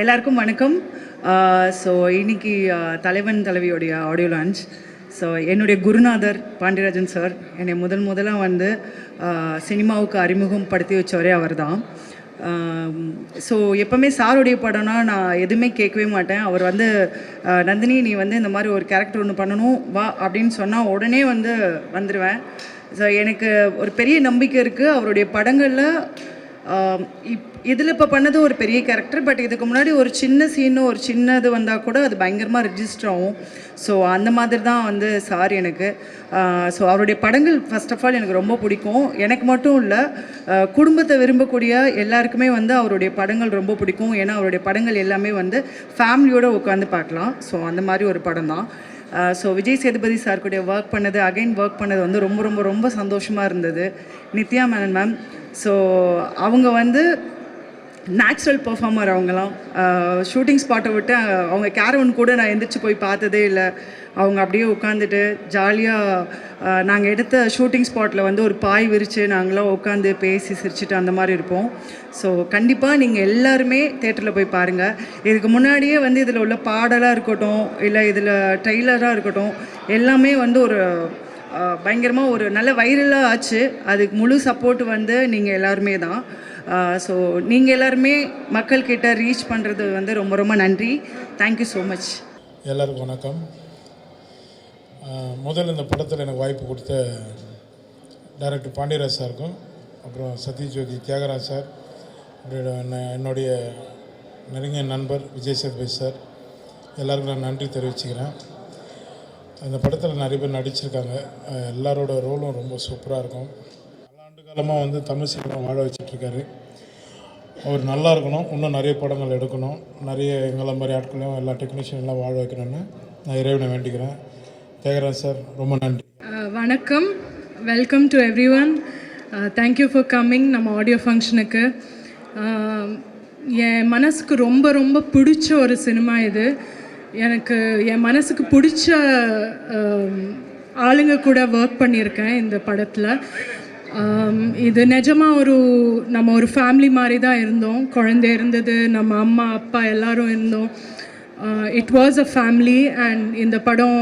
எல்லாருக்கும் வணக்கம். ஸோ இன்னைக்கு தலைவன் தலைவியோடைய ஆடியோ லான்ச் ஸோ என்னுடைய குருநாதர் பாண்டியராஜன் சார் என்னை முதல் முதலாக வந்து சினிமாவுக்கு அறிமுகம் படுத்தி வச்சவரே அவர் தான் ஸோ எப்போவுமே சாருடைய படம்னா நான் எதுவுமே கேட்கவே மாட்டேன். அவர் வந்து நந்தினி நீ வந்து இந்த மாதிரி ஒரு கேரக்டர் ஒன்று பண்ணணும் வா அப்படின்னு சொன்னால் உடனே வந்து வந்துடுவேன் ஸோ எனக்கு ஒரு பெரிய நம்பிக்கை இருக்குது அவருடைய படங்களில் இப் இதில் இப்போ பண்ணது ஒரு பெரிய கேரக்டர் பட் இதுக்கு முன்னாடி ஒரு சின்ன சீனு ஒரு சின்னது வந்தால் கூட அது பயங்கரமாக ரிஜிஸ்டர் ஆகும். ஸோ அந்த மாதிரி தான் வந்து சார் எனக்கு ஸோ அவருடைய படங்கள் ஃபஸ்ட் ஆஃப் ஆல் எனக்கு ரொம்ப பிடிக்கும். எனக்கு மட்டும் இல்லை குடும்பத்தை விரும்பக்கூடிய எல்லாருக்குமே வந்து அவருடைய படங்கள் ரொம்ப பிடிக்கும். ஏன்னா அவருடைய படங்கள் எல்லாமே வந்து ஃபேமிலியோடு உட்காந்து பார்க்கலாம். ஸோ அந்த மாதிரி ஒரு படம் தான் ஸோ விஜய் சேதுபதி சார் கூட ஒர்க் பண்ணது அகைன் ஒர்க் பண்ணது வந்து ரொம்ப ரொம்ப ரொம்ப சந்தோஷமாக இருந்தது. நித்யா மேனன் மேம் ஸோ அவங்க வந்து நேச்சுரல் பர்ஃபார்மர் அவங்கலாம் ஷூட்டிங் ஸ்பாட்டை விட்டு அவங்க கேரவன் கூட நான் எந்திரிச்சு போய் பார்த்ததே இல்லை. அவங்க அப்படியே உட்காந்துட்டு ஜாலியாக நாங்கள் எடுத்த ஷூட்டிங் ஸ்பாட்டில் வந்து ஒரு பாய் விரித்து நாங்களாம் உட்காந்து பேசி சிரிச்சிட்டு அந்த மாதிரி இருப்போம். ஸோ கண்டிப்பாக நீங்கள் எல்லாருமே தேட்டரில் போய் பாருங்கள் இதுக்கு முன்னாடியே வந்து இதில் உள்ள பாடலாக இருக்கட்டும் இல்லை இதில் ட்ரெய்லராக இருக்கட்டும் எல்லாமே வந்து ஒரு பயங்கரமாக ஒரு நல்ல வைரலாக ஆச்சு. அதுக்கு முழு சப்போர்ட் வந்து நீங்கள் எல்லாருமே தான். ஸோ நீங்கள் எல்லாருமே மக்கள்கிட்ட ரீச் பண்ணுறது வந்து ரொம்ப ரொம்ப நன்றி. தேங்க்யூ ஸோ மச் எல்லாருக்கும் வணக்கம். முதல்ல இந்த படத்தில் எனக்கு வாய்ப்பு கொடுத்த டைரக்டர் பாண்டியராஜ் சாருக்கும் அப்புறம் சத்யஜோதி தியாகராஜ் சார் என்னுடைய நெருங்கிய நண்பர் விஜய் சேதுபதி சார் எல்லாருக்கும் நான் நன்றி தெரிவிச்சுக்கிறேன். அந்த படத்தில் நிறைய பேர் நடிச்சிருக்காங்க. எல்லாரோட ரோலும் ரொம்ப சூப்பராக இருக்கும். பல ஆண்டு காலமாக வந்து தமிழ் சினிமா வாழ வச்சிட்ருக்காரு. அவர் நல்லா இருக்கணும். இன்னும் நிறைய படங்கள் எடுக்கணும். நிறைய எங்களை மாதிரி ஆட்களையும் எல்லா டெக்னீஷியன் எல்லாம் வாழ வைக்கணும்னு நான் இறைவனை வேண்டிக்கிறேன். தேகராஜ் சார் ரொம்ப நன்றி. வணக்கம். Welcome to everyone thank you for coming நம்ம ஆடியோ ஃபங்க்ஷனுக்கு என் மனசுக்கு ரொம்ப ரொம்ப பிடிச்ச ஒரு சினிமா இது. எனக்கு என் மனசுக்கு பிடிச்ச ஆளுங்க கூட ஒர்க் பண்ணியிருக்கேன் இந்த படத்தில். இது நிஜமாக ஒரு நம்ம ஒரு ஃபேமிலி மாதிரி தான் இருந்தோம். குழந்தை இருந்தது நம்ம அம்மா அப்பா எல்லாரும் இருந்தோம். It was a family and இந்த படம்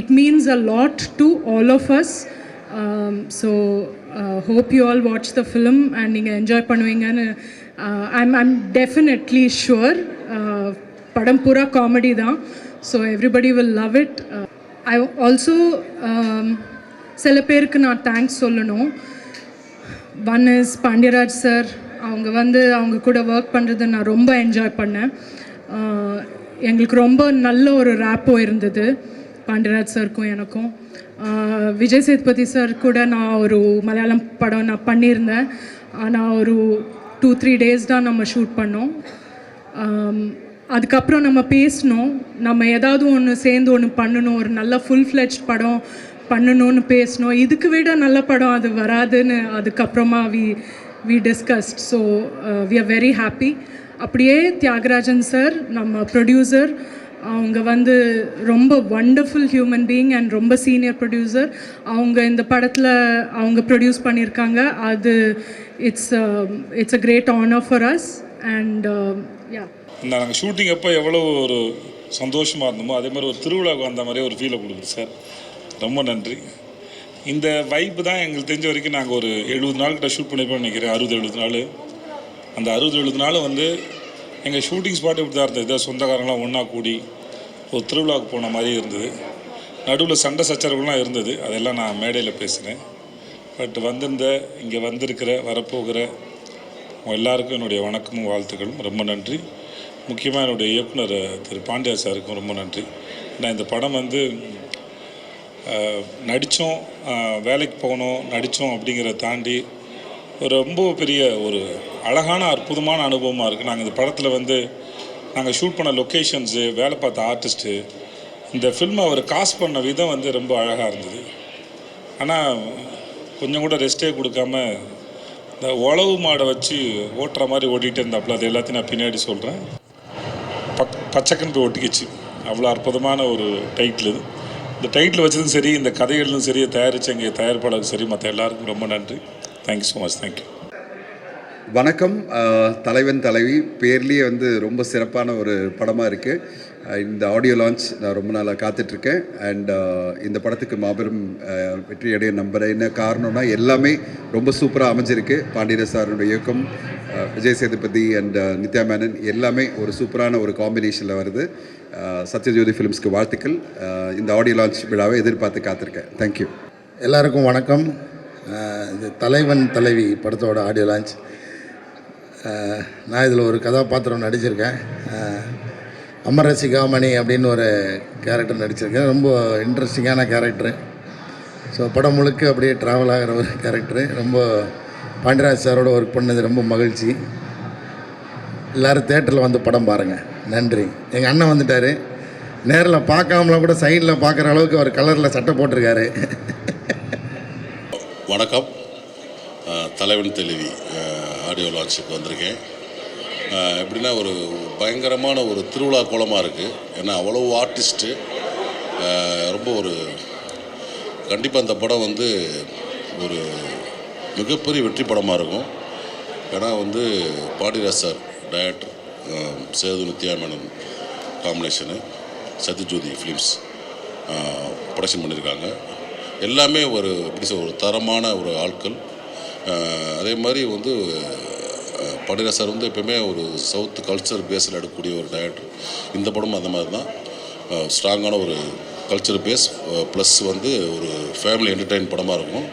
it means a lot to all of us so hope you all watch the film and நீங்கள் என்ஜாய் பண்ணுவீங்கன்னு ஐம் ஐம் டெஃபினெட்லி ஷுவர் படம் பூரா காமெடி தான். So everybody will love it I also சில பேருக்கு நான் தேங்க்ஸ் சொல்லணும். ஒன் இஸ் பாண்டியராஜ் சார் அவங்க வந்து அவங்க கூட ஒர்க் பண்ணுறதை நான் ரொம்ப என்ஜாய் பண்ணேன். Uh, எங்களுக்கு ரொம்ப நல்ல ஒரு ரேப்போ இருந்தது பாண்டியராஜ் சாருக்கும் எனக்கும். விஜய் சேதுபதி சார் கூட நான் ஒரு மலையாளம் படம் நான் பண்ணியிருந்தேன். ஆனால் ஒரு டூ த்ரீ டேஸ் தான் நம்ம ஷூட் பண்ணோம். Um, அதுக்கப்புறம் நம்ம பேசினோம் நம்ம ஏதாவது ஒன்று சேர்ந்து ஒன்று பண்ணணும். ஒரு நல்ல ஃபுல் ஃப்ளெஜ் படம் பண்ணணும்னு பேசணும். இதுக்கு விட நல்ல படம் அது வராதுன்னு அதுக்கப்புறமா we we discussed so we are very happy அப்படியே தியாகராஜன் சார் நம்ம ப்ரொடியூசர் அவங்க வந்து ரொம்ப வண்டர்ஃபுல் ஹியூமன் பீயிங் அண்ட் ரொம்ப சீனியர் ப்ரொடியூசர் அவங்க இந்த படத்தில் அவங்க ப்ரொடியூஸ் பண்ணியிருக்காங்க. அது it's it's a great honour for us and yeah um, இந்த நாங்கள் ஷூட்டிங் அப்போ எவ்வளோ ஒரு சந்தோஷமாக இருந்தோமோ அதே மாதிரி ஒரு திருவிழாவுக்கு வந்த மாதிரியே ஒரு ஃபீலை கொடுக்குது சார் ரொம்ப நன்றி. இந்த வைப்பு தான் எங்களுக்கு தெரிஞ்ச வரைக்கும் நாங்கள் ஒரு எழுபது நாள் கிட்ட ஷூட் பண்ணிப்போம்னு நினைக்கிறேன். அறுபது எழுபது நாள். அந்த அறுபது எழுபது நாள் வந்து எங்கள் ஷூட்டிங் ஸ்பாட் இப்படி தான் இருந்தது சொந்தக்காரங்களாம் ஒன்றா கூடி ஒரு திருவிழாவுக்கு போன மாதிரி இருந்தது. நடுவில் சண்டை சச்சரவுலாம் இருந்தது. அதெல்லாம் நான் மேடையில் பேசினேன். பட் வந்திருந்த இங்கே வந்திருக்கிற வரப்போகிற எல்லாருக்கும் என்னுடைய வணக்கமும் வாழ்த்துக்களும். ரொம்ப நன்றி. முக்கியமாக என்னுடைய இயக்குனர் திரு பாண்டியா சாருக்கும் ரொம்ப நன்றி. நான் இந்த படம் வந்து நடித்தோம் வேலைக்கு போனோம் நடித்தோம் அப்படிங்கிறத தாண்டி ஒரு ரொம்ப பெரிய ஒரு அழகான அற்புதமான அனுபவமாக இருக்குது நாங்கள் இந்த படத்தில் வந்து நாங்கள் ஷூட் பண்ண லொக்கேஷன்ஸு வேலை பார்த்த ஆர்டிஸ்ட்டு இந்த ஃபில்மை அவர் காசு பண்ண விதம் வந்து ரொம்ப அழகாக இருந்தது. ஆனால் கொஞ்சம் கூட ரெஸ்ட்டே கொடுக்காம இந்த உழவு மாடை வச்சு ஓட்டுற மாதிரி ஓட்டிகிட்டு இருந்தாப்புல அது எல்லாத்தையும் நான் பின்னாடி சொல்கிறேன் பக் பச்சைக்கன்று ஒட்டிக்கிச்சு அவ்வளோ அற்புதமான ஒரு டைட்டில் இது. இந்த டைட்டில் வச்சதும் சரி இந்த கதைகளும் சரி தயாரித்த எங்கள் தயாரிப்பாளருக்கு சரி மற்ற எல்லாருக்கும் ரொம்ப நன்றி. தேங்க்யூ ஸோ மச் தேங்க்யூ வணக்கம். தலைவன் தலைவி. பேர்லேயே வந்து ரொம்ப சிறப்பான ஒரு படமாக இருக்குது இந்த ஆடியோ லான்ச் நான் ரொம்ப நாளாக காத்துட்ருக்கேன். அண்ட் இந்த படத்துக்கு மாபெரும் வெற்றி அடைய நம்புகிறேன் என்ன காரணம்னா எல்லாமே ரொம்ப சூப்பராக அமைஞ்சிருக்கு. பாண்டியராஜ் சாருடைய இயக்கம் விஜய் சேதுபதி அண்ட் நித்யா மேனன் எல்லாமே ஒரு சூப்பரான ஒரு காம்பினேஷனில் வருது. சத்யஜோதி ஃபிலிம்ஸ்க்கு வாழ்த்துக்கள். இந்த ஆடியோ லான்ச் விழாவை எதிர்பார்த்து காத்திருக்கேன். தேங்க்யூ எல்லாருக்கும் வணக்கம். இது தலைவன் தலைவி படத்தோட ஆடியோ லான்ச் நான் இதில் ஒரு கதாபாத்திரம் நடிச்சிருக்கேன். அமரசிகாமணி அப்படின்னு ஒரு கேரக்டர் நடிச்சிருக்கேன் ரொம்ப இன்ட்ரெஸ்டிங்கான கேரக்டரு ஸோ படம் முழுக்க அப்படியே ட்ராவல் ஆகிற ஒரு கேரக்டரு ரொம்ப பாண்டியராஜ் சாரோட ஒர்க் பண்ணது ரொம்ப மகிழ்ச்சி. எல்லோரும் தேட்டரில் வந்து படம் பாருங்கள் நன்றி. எங்கள் அண்ணன் வந்துட்டார். நேரில் பார்க்காமலாம் கூட சைடில் பார்க்குற அளவுக்கு அவர் கலரில் சட்டை போட்டிருக்காரு. வணக்கம். தலைவன் தெளிவி ஆடியோ லான்ச்சுக்கு வந்திருக்கேன். எப்படின்னா ஒரு பயங்கரமான ஒரு திருவிழா கோலமாக இருக்குது ஏன்னா அவ்வளோ ஆர்டிஸ்ட்டு ரொம்ப ஒரு கண்டிப்பாக அந்த படம் வந்து ஒரு மிகப்பெரிய வெற்றி படமாக இருக்கும். ஏன்னா வந்து Pandiraj sir director Sethu Nithya Menon combination Sathyajothi films production பண்ணியிருக்காங்க எல்லாமே ஒரு எப்படி சொல்ற ஒரு தரமான ஒரு ஆட்கள். அதே மாதிரி வந்து படுகா சார் வந்து எப்போயுமே ஒரு சவுத் கல்ச்சர் பேஸில் எடுக்கக்கூடிய ஒரு டைரக்டர் இந்த படமும் அந்த மாதிரி தான் ஸ்ட்ராங்கான ஒரு கல்ச்சர் பேஸ் ப்ளஸ் வந்து ஒரு ஃபேமிலி என்டர்டெயின் படமாக இருக்கும்.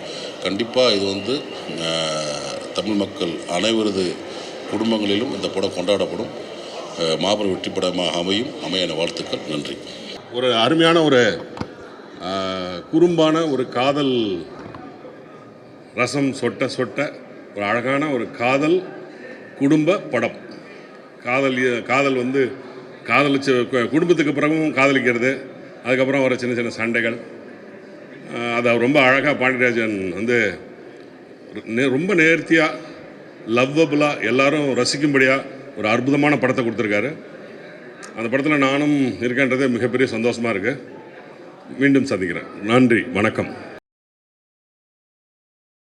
கண்டிப்பாக இது வந்து தமிழ் மக்கள் அனைவரது குடும்பங்களிலும் இந்த படம் கொண்டாடப்படும். மாபெரும் வெற்றி படமாக அமையும். அமையான வாழ்த்துக்கள். நன்றி. ஒரு அருமையான ஒரு குறும்பான ஒரு காதல் ரசம் சொட்ட சொட்ட ஒரு அழகான ஒரு காதல் குடும்ப படம். காதல் காதல் வந்து காதலிச்ச கு- குடும்பத்துக்கு பிறகும் காதலிக்கிறது. அதுக்கப்புறம் வர சின்ன சின்ன சண்டைகள். அதை ரொம்ப அழகாக பாண்டியராஜன் வந்து நே- ரொம்ப நேர்த்தியாக லவ்வபுளாக எல்லாரும் ரசிக்கும்படியாக ஒரு அற்புதமான படத்தை கொடுத்துருக்காரு. அந்த படத்தில் நானும் இருக்கேன்றது மிகப்பெரிய சந்தோஷமாக இருக்குது மீண்டும் சந்திக்கிறேன். நன்றி. வணக்கம்.